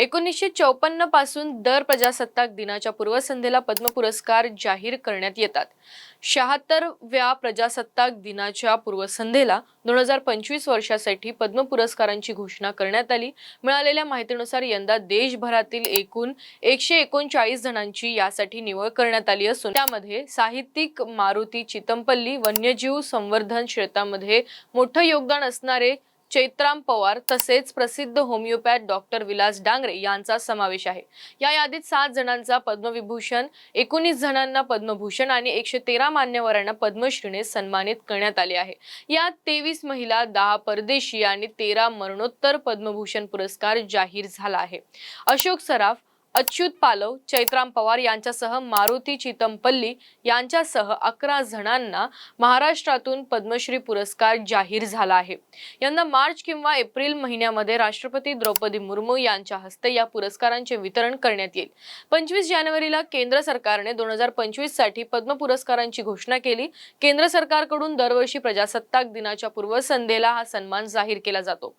एकोणीसशे चौपन्नपासून दर प्रजासत्ताक दिनाच्या पूर्वसंध्येला पद्म पुरस्कार जाहीर करण्यात येतात. शहात्तरव्या प्रजासत्ताक दिनाच्या पूर्वसंध्येला दोन हजार पंचवीस वर्षासाठी पद्म पुरस्कारांची घोषणा करण्यात आली. मिळालेल्या माहितीनुसार यंदा देशभरातील एकूण एकशे एकोणचाळीस जणांची यासाठी निवड करण्यात आली असून त्यामध्ये साहित्यिक मारुती चितमपल्ली वन्यजीव संवर्धन क्षेत्रामध्ये मोठं योगदान असणारे चैत्राम पवार तसेच प्रसिद्ध होमिओपॅथ डॉक्टर विलास डांगरे यांचा समावेश आहे. या यादीत सात जणांचा पद्मविभूषण एकोणीस जणांना पद्मभूषण आणि एकशे तेरा मान्यवरांना पद्मश्रीने सन्मानित करण्यात आले आहे. यात तेवीस महिला दहा परदेशी आणि तेरा मरणोत्तर पद्मभूषण पुरस्कार जाहीर झाला आहे. अशोक सराफ अच्युत पालव चैत्राम पवार यांच्यासह मारुती चितमपल्ली यांच्यासह अकरा जणांना महाराष्ट्रातून पद्मश्री पुरस्कार जाहीर झाला आहे. यंदा मार्च किंवा एप्रिल महिन्यामध्ये राष्ट्रपती द्रौपदी मुर्मू यांच्या हस्ते या पुरस्कारांचे वितरण करण्यात येईल. पंचवीस जानेवारीला केंद्र सरकारने दोन हजार पंचवीससाठी पद्म पुरस्कारांची घोषणा केली. केंद्र सरकारकडून दरवर्षी प्रजासत्ताक दिनाच्या पूर्वसंध्येला हा सन्मान जाहीर केला जातो.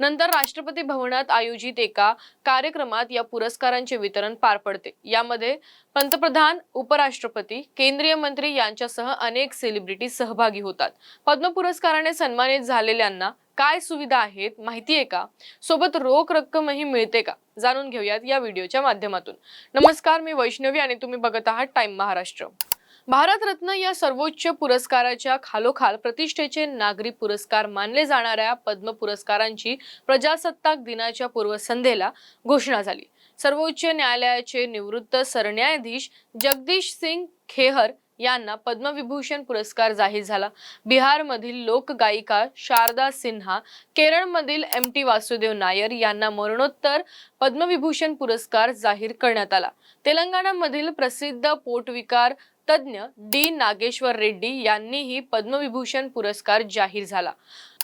नंतर राष्ट्रपती भवनात आयोजित एका कार्यक्रमात या पुरस्कारांचे वितरण पार पडते. यामध्ये पंतप्रधान उपराष्ट्रपती केंद्रीय मंत्री यांच्यासह अनेक सेलिब्रिटी सहभागी होतात. पद्म पुरस्काराने सन्मानित झालेल्यांना काय सुविधा आहेत माहिती आहे का? सोबत रोख रक्कमही मिळते का? जाणून घेऊयात या व्हिडिओच्या माध्यमातून. नमस्कार मी वैष्णवी आणि तुम्ही बघत आहात टाइम महाराष्ट्र. भारतरत्न या सर्वोच्च पुरस्काराच्या खालोखाल प्रतिष्ठेचे नागरी पुरस्कार मानले जाणाऱ्या पद्म पुरस्कारांची प्रजासत्ताक दिनाच्या पूर्वसंध्येला घोषणा झाली. सर्वोच्च न्यायालयाचे निवृत्त सरन्यायाधीश जगदीश सिंग खेहर यांना पद्मविभूषण पुरस्कार जाहीर झाला. बिहारमधील लोकगायिका शारदा सिन्हा केरळमधील एम टी वासुदेव नायर यांना मरणोत्तर पद्मविभूषण पुरस्कार जाहीर करण्यात आला. तेलंगणामधील प्रसिद्ध पोटविकार तज्ज्ञ डी नागेश्वर रेड्डी यांनीही पद्मविभूषण पुरस्कार जाहीर झाला.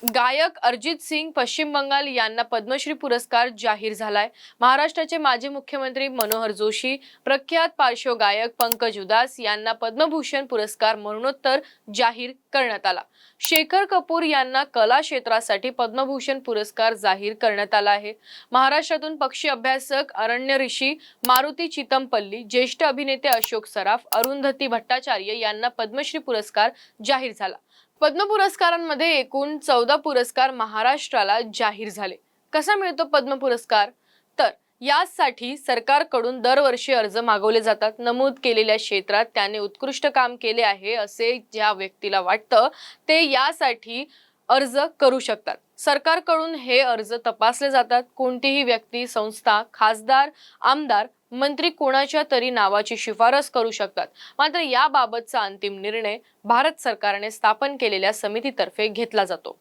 गायक अरजित सिंग पश्चिम बंगाल यांना पद्मश्री पुरस्कार जाहीर झालाय. महाराष्ट्राचे माजी मुख्यमंत्री मनोहर जोशी प्रख्यात पार्श्वगायक पंकज उदास यांना पद्मभूषण पुरस्कार मरणोत्तर जाहीर करण्यात आला. शेखर कपूर यांना कला क्षेत्रासाठी पद्मभूषण पुरस्कार जाहीर करण्यात आला आहे. महाराष्ट्रातून पक्षी अभ्यासक अरण्य ऋषी मारुती चितमपल्ली ज्येष्ठ अभिनेते अशोक सराफ अरुंधती भट्टाचार्य यांना पद्मश्री पुरस्कार जाहीर झाला. पद्म पुरस्कारांमध्ये एकूण चौदा पुरस्कार महाराष्ट्राला जाहीर झाले. कसा मिळतो पद्म पुरस्कार तर यासाठी सरकारकडून दरवर्षी अर्ज मागवले जातात. नमूद केलेल्या क्षेत्रात त्याने उत्कृष्ट काम केले आहे असे ज्या व्यक्तीला वाटतं ते यासाठी अर्ज करू शकतात. सरकारकडून हे अर्ज तपासले जातात. कोणतीही व्यक्ती संस्था खासदार आमदार मंत्री कोणाच्या तरी नावाची शिफारस करू शकतात. मात्र याबाबतचा अंतिम निर्णय भारत सरकारने स्थापन केलेल्या समितीतर्फे घेतला जातो.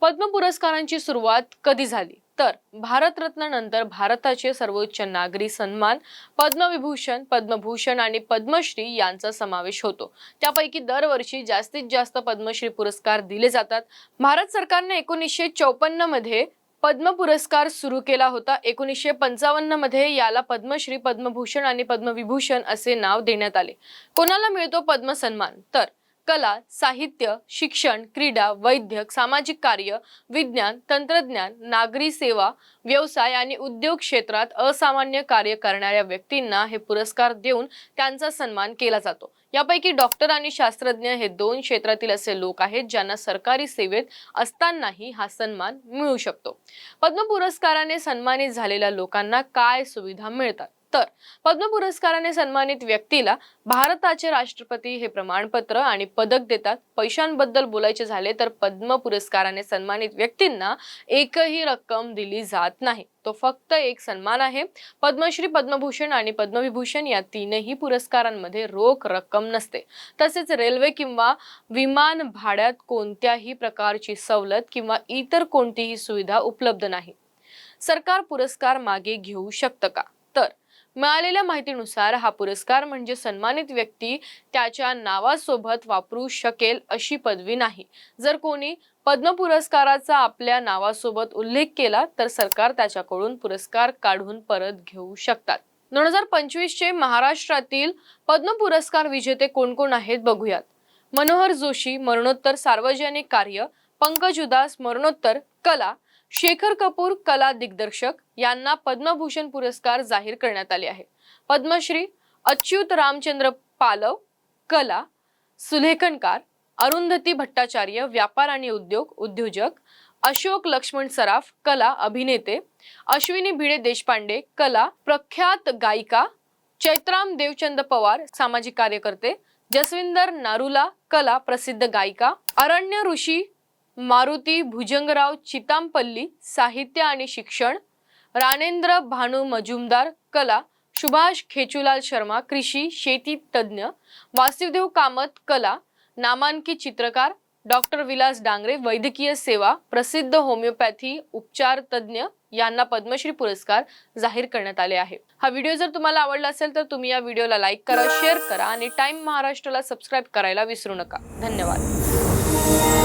पद्म पुरस्कारांची सुरुवात कधी झाली? तर भारतरत्न नंतर भारताचे सर्वोच्च नागरी सन्मान पद्मविभूषण पद्मभूषण आणि पद्मश्री यांचा समावेश होतो. त्यापैकी दरवर्षी जास्तीत जास्त पद्मश्री पुरस्कार दिले जातात. भारत सरकारने एकोणीसशे चौपन्नमध्ये पद्म पुरस्कार सुरू केला होता. एकोणीसशे पंचावन्नमध्ये याला पद्मश्री पद्मभूषण आणि पद्मविभूषण असे नाव देण्यात आले. कोणाला मिळतो पद्म सन्मान? तर कला साहित्य शिक्षण क्रीडा वैद्यक सामाजिक कार्य विज्ञान तंत्रज्ञान नागरी सेवा व्यवसाय आणि उद्योग क्षेत्रात असामान्य कार्य करणाऱ्या व्यक्तींना हे पुरस्कार देऊन त्यांचा सन्मान केला जातो. यापैकी डॉक्टर आणि शास्त्रज्ञ हे दोन क्षेत्रातील असे लोक आहेत ज्यांना सरकारी सेवेत असतानाही हा सन्मान मिळू शकतो. पद्म पुरस्काराने सन्मानित झालेल्या लोकांना काय सुविधा मिळतात? तर पद्म पुरस्काराने सन्मानित व्यक्तीला भारताचे राष्ट्रपती हे प्रमाणपत्र आणि पदक देतात. पैशांबद्दल बोलायचे झाले तर पद्म पुरस्काराने सन्मानित व्यक्तींना एकही रक्कम दिली जात नाही. तो फक्त एक सन्मान आहे. पद्मश्री पद्मभूषण आणि पद्मविभूषण या तीनही पुरस्कारांमध्ये रोख रक्कम नसते. तसेच रेल्वे किंवा विमान भाड्यात कोणत्याही प्रकारची सवलत किंवा इतर कोणतीही सुविधा उपलब्ध नाही. सरकार पुरस्कार मागे घेऊ शकतं का? तर मिळालेल्या माहितीनुसार हा पुरस्कार म्हणजे सन्मानित व्यक्ती त्याच्या नावासोबत वापरू शकेल अशी पदवी नाही. जर कोणी पद्म पुरस्काराचा आपल्या नावासोबत उल्लेख केला तर सरकार त्याच्याकडून पुरस्कार काढून परत घेऊ शकतात. दोन हजार पंचवीसचे महाराष्ट्रातील पद्म पुरस्कार विजेते कोण कोण आहेत बघूयात. मनोहर जोशी मरणोत्तर सार्वजनिक कार्य पंकज उदास मरणोत्तर कला शेखर कपूर कला दिग्दर्शक यांना पद्मभूषण पुरस्कार जाहीर करण्यात आले आहे पद्मश्री अच्युत रामचंद्र पालव कला सुलेखनकार अरुंधती भट्टाचार्य व्यापार आणि उद्योग उद्योजक अशोक लक्ष्मण सराफ कला अभिनेते अश्विनी भिडे देशपांडे कला प्रख्यात गायिका चैत्राम देवचंद पवार सामाजिक कार्यकर्ते जसविंदर नारुला कला प्रसिद्ध गायिका अरण्य ऋषी मारुती भुजंगराव चितांपल्ली साहित्य आणि शिक्षण राणेंद्र भानू मजुमदार कला सुभाष खेचुलाल शर्मा कृषी शेती तज्ज्ञ वासुदेव कामत कला नामांकित चित्रकार डॉक्टर विलास डांगरे वैद्यकीय सेवा प्रसिद्ध होमिओपॅथी उपचार तज्ज्ञ यांना पद्मश्री पुरस्कार जाहीर करण्यात आले आहे. हा व्हिडिओ जर तुम्हाला आवडला असेल तर तुम्ही या व्हिडिओला लाईक करा शेअर करा आणि टाइम महाराष्ट्राला सबस्क्राईब करायला विसरू नका. धन्यवाद.